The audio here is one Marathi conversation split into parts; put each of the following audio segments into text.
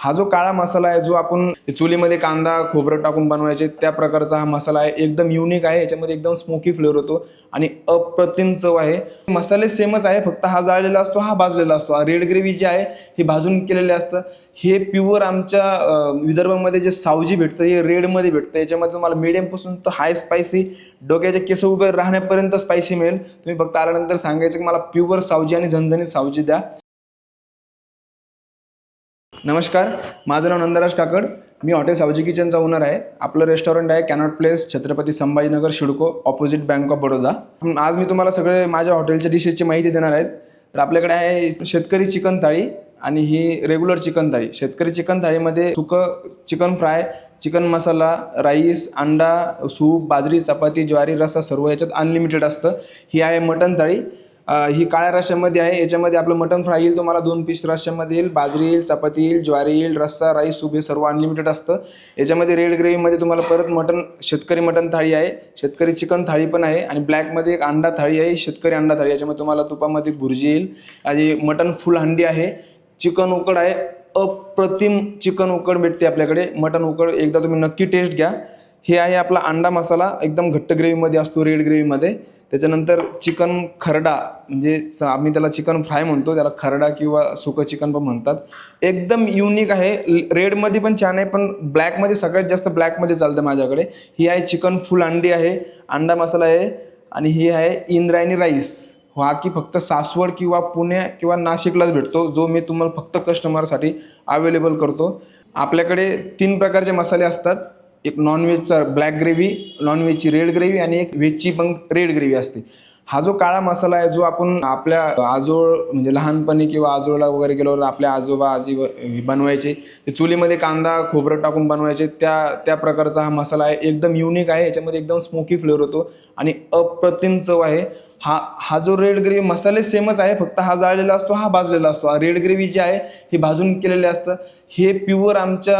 हा जो काळा मसाला आहे जो आपण चुलीमध्ये कांदा खोबरं टाकून बनवायचे त्या प्रकारचा हा मसाला आहे. एकदम युनिक आहे याच्यामध्ये एकदम स्मोकी फ्लेवर होतो आणि अप्रतिम चव आहे. मसाले सेमच आहे फक्त हा जाळलेला असतो हा भाजलेला असतो. रेड ग्रेव्ही जी आहे ही भाजून केलेले असतं. हे प्युअर आमच्या विदर्भामध्ये जे सावजी भेटतं हे रेडमध्ये भेटतं. याच्यामध्ये तुम्हाला मिडियमपासून तर हाय स्पायसी डोक्याचे केस उभे राहण्यापर्यंत स्पायसी मिळेल. तुम्ही फक्त आल्यानंतर सांगायचं की मला प्युअर सावजी आणि झणझणीत सावजी द्या. नमस्कार माझं नाव नंदराज काकड. मी हॉटेल सावजी किचनचा ओनर आहे. आपलं रेस्टॉरंट आहे Connaught Place Chhatrapati Sambhajinagar CIDCO opposite Bank of Baroda आज मी तुम्हाला सगळे माझ्या हॉटेलच्या डिशेसची माहिती देणार आहेत तर आपल्याकडे आहे शेतकरी चिकन थाळी आणि ही रेग्युलर चिकन थाळी. शेतकरी चिकन थाळीमध्ये सुकं chicken fry chicken masala rice अंडा सूप बाजरी चपाती ज्वारी रसा सर्व याच्यात अनलिमिटेड असतं. ही आहे मटन थाळी. ही काळ्या रश्श्यामध्ये आहे. याच्यामध्ये आपलं मटन फ्राय येईल तुम्हाला. दोन पीस रश्श्यामध्ये येईल. बाजरी येईल चपाती येईल ज्वारी येईल रस्सा राईस सूप हे सर्व अनलिमिटेड असतं. याच्यामध्ये रेड ग्रेव्हीमध्ये तुम्हाला परत मटन शेतकरी मटन थाळी आहे. शेतकरी चिकन थाळी पण आहे. आणि ब्लॅकमध्ये एक अंडा थाळी आहे. शेतकरी अंडा थाळी. याच्यामध्ये तुम्हाला तुपामध्ये भुर्जी येईल. आणि मटन फुल हंडी आहे. चिकन उकड आहे. अप्रतिम चिकन उकड भेटते आपल्याकडे. मटन उकड एकदा तुम्ही नक्की टेस्ट घ्या. हे आहे आपला अंडा मसाला. एकदम घट्ट ग्रेव्हीमध्ये असतो रेड ग्रेव्हीमध्ये त्याच्यानंतर चिकन खरडा म्हणजे स- आम्ही त्याला चिकन फ्राय म्हणतो त्याला खरडा किंवा सुकं चिकन पण म्हणतात. एकदम युनिक आहे. रेडमध्ये पण छान आहे पण ब्लॅकमध्ये सगळ्यात जास्त ब्लॅकमध्ये चालतं माझ्याकडे. ही आहे चिकन फुल अंडी आहे अंडा मसाला आहे आणि ही आहे इंद्रायणी राईस हा की फक्त सासवड किंवा पुणे किंवा नाशिकलाच भेटतो जो मी तुम्हाला फक्त कस्टमरसाठी अवेलेबल करतो. आपल्याकडे तीन प्रकारचे मसाले असतात. एक नॉनव्हेजचा ब्लॅक ग्रेव्ही नॉनव्हेजची रेड ग्रेव्ही आणि एक व्हेजची पण रेड ग्रेव्ही असते. हा जो काळा मसाला आहे जो आपण आपल्या आजोळ म्हणजे लहानपणी किंवा आजोळला वगैरे गेल्यावर आपल्या आजोबा आजी बनवायचे ते चुलीमध्ये कांदा खोबरं टाकून बनवायचे त्या त्या प्रकारचा हा मसाला आहे. एकदम युनिक आहे याच्यामध्ये एकदम स्मोकी फ्लेवर होतो आणि अप्रतिम चव आहे. हा हा जो रेड ग्रेव्ही मसाले सेमच आहे फक्त हा जाळलेला असतो हा भाजलेला असतो. रेड ग्रेव्ही जी आहे ही भाजून केलेले असतं. हे प्युअर आमच्या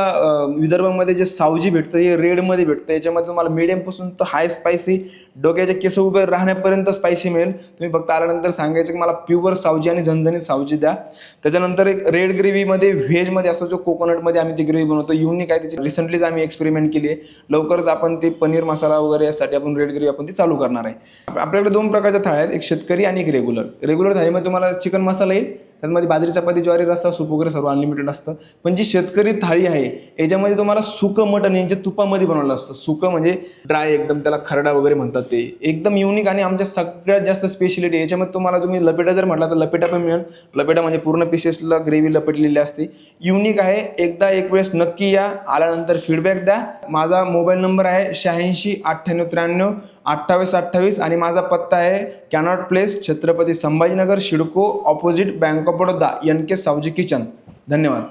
विदर्भामध्ये जे सावजी भेटतं हे रेडमध्ये भेटतं. याच्यामध्ये तुम्हाला मिडियमपासून तर हाय स्पायसी डोक्याचे केस उभे राहण्यापर्यंत स्पायसी मिळेल. तुम्ही फक्त आल्यानंतर सांगायचं की मला प्युअर सावजी आणि झणझणीत सावजी द्या. त्याच्यानंतर एक रेड ग्रेव्हीमध्ये व्हेजमध्ये असतो जो कोकोनटमध्ये आम्ही ती ग्रेव्ही बनवतो. युनिक आहे त्याची. रिसेंटलीच आम्ही एक्सपेरिमेंट केली आहे. लवकरच आपण ते पनीर मसाला वगैरे यासाठी आपण रेड ग्रेव्ही आपण ती चालू करणार आहे. आपल्याकडे दोन प्रकारच्या थाळ्या आहेत. एक शेतकरी आणि एक रेग्युलर रेग्युलर थाळीमध्ये तुम्हाला चिकन मसाला येईल. त्यामध्ये बाजरी चपाती ज्वारी रस्सा सूप वगैरे सर्व अनलिमिटेड असतं. पण जी शेतकरी थाळी आहे याच्यामध्ये तुम्हाला सुकं मटण यांच्या तुपामध्ये बनवलं असतं. सुकं म्हणजे ड्राय एकदम त्याला खरडा वगैरे म्हणतात ते. एकदम युनिक आणि आमच्या सगळ्यात जास्त स्पेशलिटी याच्यामध्ये तुम्हाला तुम्ही लपेटा जर म्हटला तर लपेटा पण मिळेल. लपेटा म्हणजे पूर्ण पिसेसला ग्रेव्ही लपेटलेली असते. युनिक आहे. एकदा एक वेळेस नक्की या. आल्यानंतर फीडबॅक द्या. माझा मोबाईल नंबर आहे शहाऐंशी अठ्ठ्याण्णव त्र्याण्णव अठ्ठावीस अठ्ठावीस आणि माझा पत्ता आहे Connaught Place Chhatrapati Sambhajinagar CIDCO opposite Bank of Baroda N K Savji kitchen. धन्यवाद.